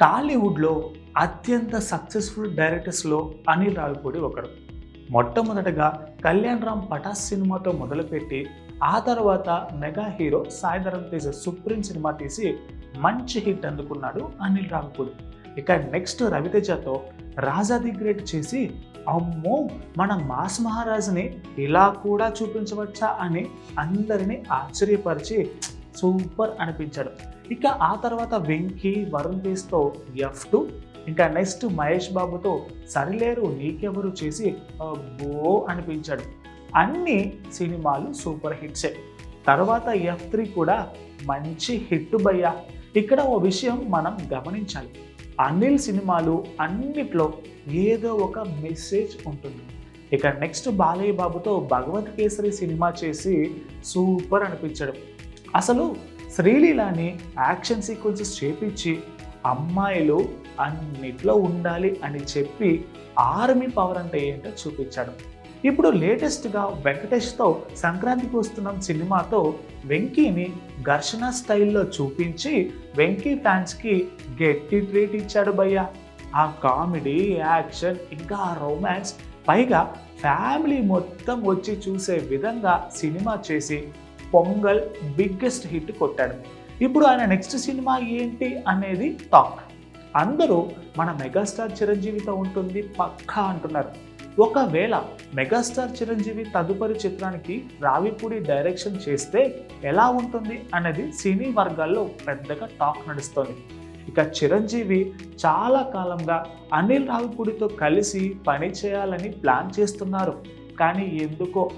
టాలీవుడ్లో అత్యంత సక్సెస్ఫుల్ డైరెక్టర్స్లో అనిల్ రావిపూడి ఒకరు మొట్టమొదటగా కళ్యాణ్ రామ్ పటాస్ సినిమాతో మొదలుపెట్టి ఆ తర్వాత mega hero Saidharam Teja Supreme cinema తీసి మంచి హిట్ అందుకున్నాడు అనిల్ రావిపూడి. ఇక నెక్స్ట్ రవితేజతో రాజా ది గ్రేట్ చేసి అమ్మో మన మాస్ మహారాజుని ఇలా కూడా చూపించవచ్చా అని అందరినీ ఆశ్చర్యపరిచి సూపర్ అనిపించాడు. ఇక ఆ తర్వాత వెంకీ వరుణ్ తేజ్తో ఎఫ్ టూ ఇంకా నెక్స్ట్ మహేష్ బాబుతో సరిలేరు నీకెవరు చేసి అబ్బో అనిపించాడు. అన్ని సినిమాలు సూపర్ హిట్సే. తర్వాత ఎఫ్ త్రీ కూడా మంచి హిట్ భయ్యా. ఇక్కడ ఓ విషయం మనం గమనించాలి. అనిల్ సినిమాలు అన్నిట్లో ఏదో ఒక మెసేజ్ ఉంటుంది. ఇక నెక్స్ట్ బాలయ్య బాబుతో భగవత్ కేసరి సినిమా చేసి సూపర్ అనిపించడం. అసలు శ్రీలీలాని యాక్షన్ సీక్వెన్సెస్ చేపించి అమ్మాయిలు అన్నిట్లో ఉండాలి అని చెప్పి ఆర్మీ పవర్ అంటే ఏంటో చూపించాడు. ఇప్పుడు లేటెస్ట్గా వెంకటేష్తో సంక్రాంతికి వస్తున్నాం సినిమాతో వెంకీని ఘర్షణ స్టైల్లో చూపించి వెంకీ ఫ్యాన్స్కి గట్టి ట్రీట్ ఇచ్చాడు భయ్య. ఆ కామెడీ యాక్షన్ ఇంకా రొమాన్స్ పైగా ఫ్యామిలీ మొత్తం వచ్చి చూసే విధంగా సినిమా చేసి పొంగల్ బిగ్గెస్ట్ హిట్ కొట్టాడు. ఇప్పుడు ఆయన నెక్స్ట్ సినిమా ఏంటి అనేది టాక్ అందరూ మన మెగాస్టార్ చిరంజీవితో ఉంటుంది పక్కా అంటున్నారు. ఒకవేళ మెగాస్టార్ చిరంజీవి తదుపరి చిత్రానికి రావిపూడి డైరెక్షన్ చేస్తే ఎలా ఉంటుంది అనేది సినీ వర్గాల్లో పెద్దగా టాక్ నడుస్తోంది. ఇక చిరంజీవి చాలా కాలంగా అనిల్ రావిపూడితో కలిసి పని చేయాలని ప్లాన్ చేస్తున్నారు. కానీ ఎందుకో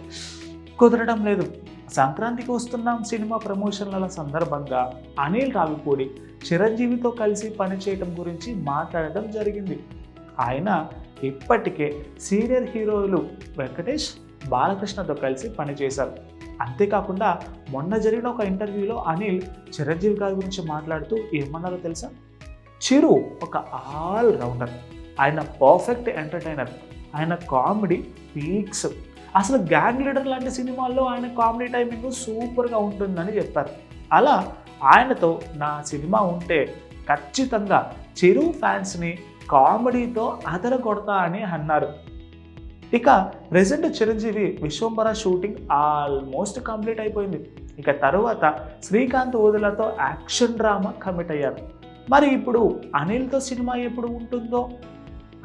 కుదరడం లేదు. సంక్రాంతికి వస్తున్నాం సినిమా ప్రమోషన్ల సందర్భంగా అనిల్ రావిపూడి చిరంజీవితో కలిసి పనిచేయటం గురించి మాట్లాడటం జరిగింది. ఆయన ఇప్పటికే సీనియర్ హీరోలు వెంకటేష్ బాలకృష్ణతో కలిసి పనిచేశారు. అంతేకాకుండా మొన్న జరిగిన ఒక ఇంటర్వ్యూలో అనిల్ చిరంజీవి గారి గురించి మాట్లాడుతూ ఏమన్నారో తెలుసా? చిరు ఒక ఆల్ రౌండర్. ఆయన పర్ఫెక్ట్ ఎంటర్టైనర్. ఆయన కామెడీ పీక్స్ అసలు గ్యాంగ్ లీడర్ లాంటి సినిమాల్లో ఆయన కామెడీ టైమింగ్ సూపర్గా ఉంటుందని చెప్పారు అలా ఆయనతో నా సినిమా ఉంటే ఖచ్చితంగా చిరు ఫ్యాన్స్ని కామెడీతో అదరగొడతా అని అన్నారు. ఇక present Chiranjeevi Vishwambhara shooting almost complete అయిపోయింది. ఇక తరువాత శ్రీకాంత్ ఓదులతో యాక్షన్ డ్రామా కమిట్ అయ్యారు. మరి ఇప్పుడు అనిల్తో సినిమా ఎప్పుడు ఉంటుందో?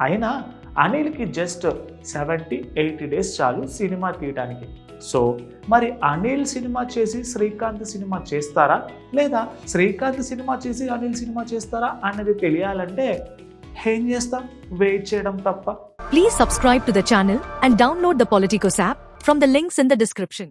అయినా అనిల్కి జస్ట్ సెవెంటీ ఎయిటీ డేస్ చాలు సినిమా తీయడానికి సో మరి అనిల్ సినిమా చేసి శ్రీకాంత్ సినిమా చేస్తారా? లేదా శ్రీకాంత్ సినిమా చేసి అనిల్ సినిమా చేస్తారా అన్నది తెలియాలంటే ఏం చేస్తాం? వెయిట్ చేయడం తప్ప. Please subscribe to the channel and download the Politicos app from the links in the description